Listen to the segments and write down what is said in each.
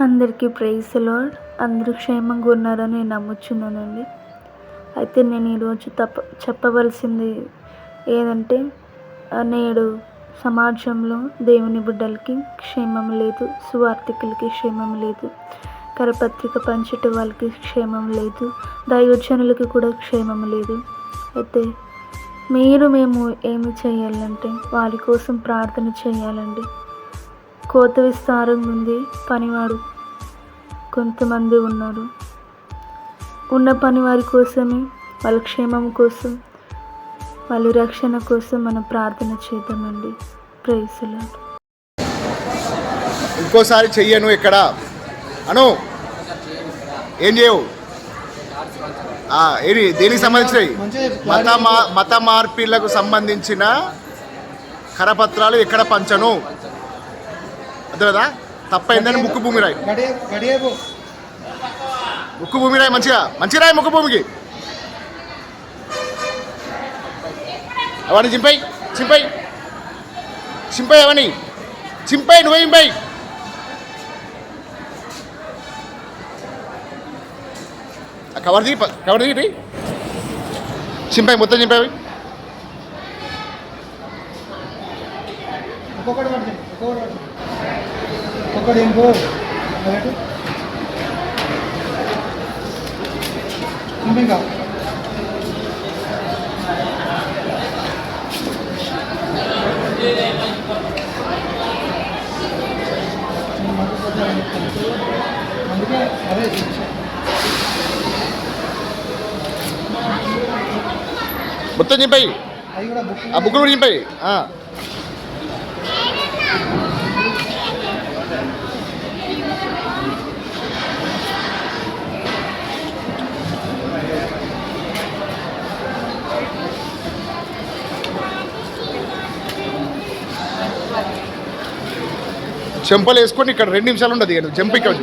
అందరికీ praise lord అందరూ క్షేమంగా ఉన్నారని నేను నమ్ముచున్నానండి. అయితే నేను ఈరోజు తప్ప చెప్పవలసింది ఏదంటే నేడు సమాజంలో దేవుని బిడ్డలకి క్షేమం లేదు సువార్థికులకి క్షేమం లేదు కరపత్రిక పంచట వాళ్ళకి క్షేమం లేదు దైవజనులకి కూడా క్షేమం లేదు. అయితే మీరు మేము ఏమి చేయాలంటే వారి కోసం ప్రార్థన చేయాలండి. కోత విస్తారం ఉంది పనివాడు కొంతమంది ఉన్నారు. ఉన్న పనివారి కోసమే వాళ్ళ క్షేమం కోసం వాళ్ళ రక్షణ కోసం మనం ప్రార్థన చేద్దామండి. ప్రైజ్లా ఇంకోసారి చెయ్యను ఇక్కడ. అను ఏం చేయవు? ఏది దేనికి సంబంధించినవి? మత మా మత మార్పిళ్ళకు సంబంధించిన కరపత్రాలు ఎక్కడ పంచను? కదా తప్పైందని ముక్కు భూమి రాయి. ముక్కు భూమి రాయి మంచిగా. మంచి రాయి ముక్కు భూమికి. అవన్నీ చింపై చింపై. చింపై అవన్నీ చింపై నువ్వే ఆ కవర్ తీ కవర్ తీ చింపై మొత్తం చింపై ఒక్కొక్కటి ఒక్కొక్కటి పడుతుంది ఒక్కొక్కటి ఇంకో అదొకటి. ఇంకా అందుకే అదే మొత్తం చింపై అది కూడా బుక్ ఆ బుక్కులు కూడా చింపై చెంపలు వేసుకొని ఇక్కడ రెండు నిమిషాలు ఉండదు ఇక జంప్ ఇక్కడ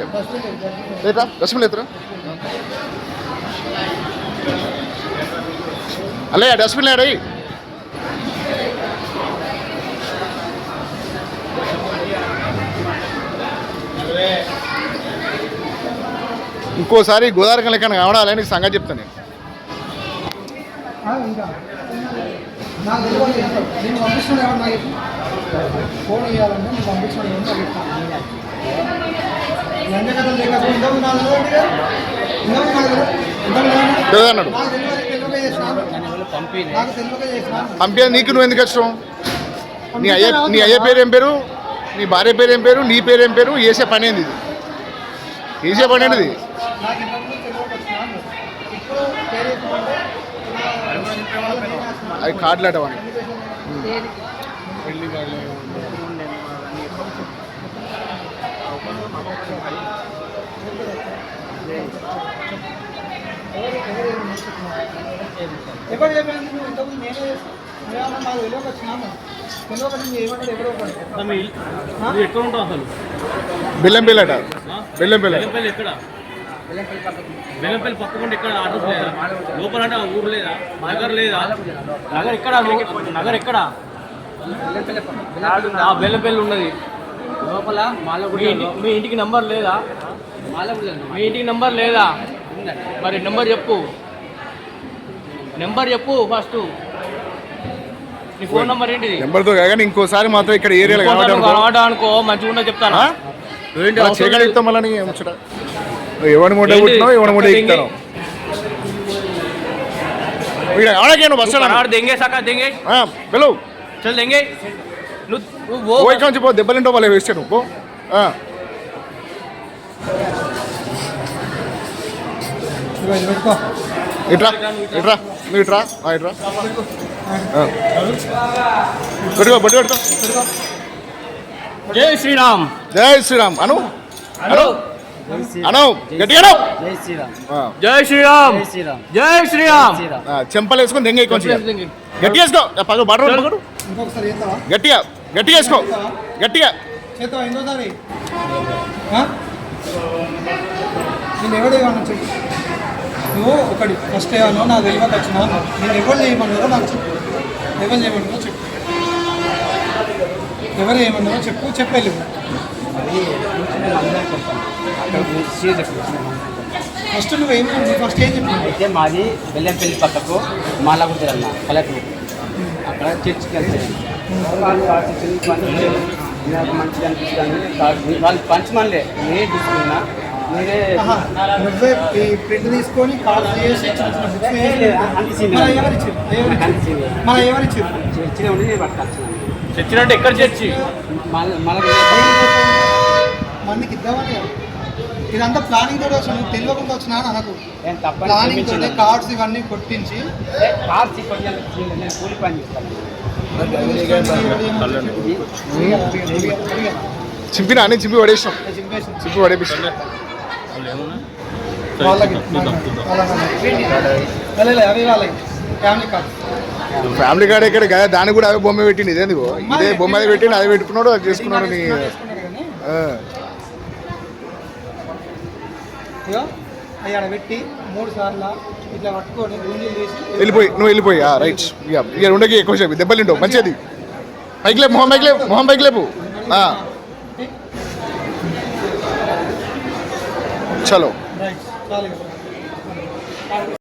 లేదా రసం లేదురా? అల్లే డస్ట్బిన్ లేడు ఇంకోసారి గోదావరి లెక్కన కావడాలని సంగతి చెప్తాను నేను. నాకు తెలియదు నేను పంపిస్తున్నాను ఫోన్ ఇవ్వాలంటే కథలు లేకపోతే కదా. నాకు నువ్వు ఎందుకు వచ్చావు నీ అయ్య నీ అయ్య పేరు ఏం పేరు? నీ భార్య పేరు ఏం పేరు? నీ పేరు ఏం పేరు? వేసే పని ఏంది ఇది? వేసే పని ఏంటిది? నాకు ఇంతకు ముందు కార్డులు అటవని ఎవరు చెప్పాను నువ్వు ఇంతకుముందు నేనే చేస్తాను మాకు తెలియక ఎవరో. ఆ? నువ్వు ఎక్కడ ఉంటావు అసలు? బెల్లంపల్లి ఎక్కడ? బెల్లంపల్లి పక్కకుండా ఎక్కడ అడ్రస్ లేదా? లోపల అంటే ఊరు లేదా? నగర్ లేదా? నగర్ ఎక్కడ? నగర్ ఎక్కడ? ఉన్నది. లోపల మీ ఇంటికి నంబర్ లేదా? మీ ఇంటికి నంబర్ లేదా? మరి నెంబర్ చెప్పు. నెంబర్ చెప్పు ఫస్ట్. ఫోన్ నంబర్ ఏంటి నెంబర్తో కాగానే ఇంకోసారి మాత్రం ఇక్కడ ఏరియాలో అనుకో. మంచిగా ఉన్నది చెప్తానా. చేయగలుగుతాం మళ్ళీ బస్సు ఆడ దెంగే. సాకా चल देंगे नु- नु- वो ఓ ఇక్కడ నుంచి పో దెబ్బలింటో వాళ్ళు వేస్తే నువ్వు పో ఆ. ఇదిగో ఇది పెట్టుకో ఇట్రా ఇట్రా నువ్వు ఇట్రా ఆ, ఇట్రా ఆ. పెట్టుకో బట్టి పెట్టుకో जय श्री राम జై శ్రీరామ్ అను हेलो అనవ్ గట్టిగా జై శ్రీరామ్. జై శ్రీరామ్. చెంపలు వేసుకొని దెంగ గట్టి వేసుకో. పగ బటర్ గట్టిగా గట్టిగా వేసుకో. గట్టిగా. నువ్వు ఒకటి. ఫస్ట్ ఏమన్నా నాకు తెలియక వచ్చినా. నేను ఎవరు చేయమన్నారో నాకు చెప్పు. ఎవరు చేయమన్నారో చెప్పు. ఎవరు ఏమన్నారో చెప్పు. చెప్పేళ్ళు అక్కడ సీరియస్ ఫస్ట్ నువ్వు ఏం ఫస్ట్ ఏం అయితే మాది బెల్లంపల్లి పక్కకు మాలగుడి అన్న కలెక్టర్ అక్కడ చర్చికి వెళ్తాను వాళ్ళు నాకు మంచిగా అనిపిస్తుంది. వాళ్ళు పంచమనిలే ఏ తీసుకున్నా. మీరే నువ్వే ప్రింట్ తీసుకొని చేసి మన ఎవరిచ్చారు? చర్చిలో ఉండి నేను పట్టుకొచ్చాను. చచ్చినట్టు ఎక్కడ చర్చి? మళ్ళీ మందికి ఇద్దామని ఇదంతా ప్లానింగ్ తోటి వచ్చిన తెలియకుండా వచ్చినా అని అనకు ప్లానింగ్ తోటి. కార్డ్స్ ఇవన్నీ కొట్టించి కార్డ్స్ కూలి పని చింపినా అని చింపి పడేసినాం చింపి పడేపిస్తాం వాళ్ళకి వాళ్ళకి అవి వాళ్ళకి ఫ్యామిలీ కార్డ్ ఫ్యామిలీ కార్డ్ ఎక్కడ కదా దానికి కూడా అదే బొమ్మ పెట్టింది ఇదేంది ఇగో. ఇదే బొమ్మ అది పెట్టిండు అది పెట్టుకున్నాడు అది చేసుకున్నాడు. ఇగో అవి ఆడ పెట్టి మూడు సార్లు ఇట్లా పట్టుకొని గుంజీలు తీసి వెళ్ళిపోయి నువ్వు వెళ్ళిపోయి. రైట్ ఇక ఇక ఉండకి ఎక్కువ దెబ్బలు తింటావు మంచిది. పైకి లేపు మొహం పైకి లేపు మొహం పైకి లేపు. చలో రైట్ చాలు. ఇక.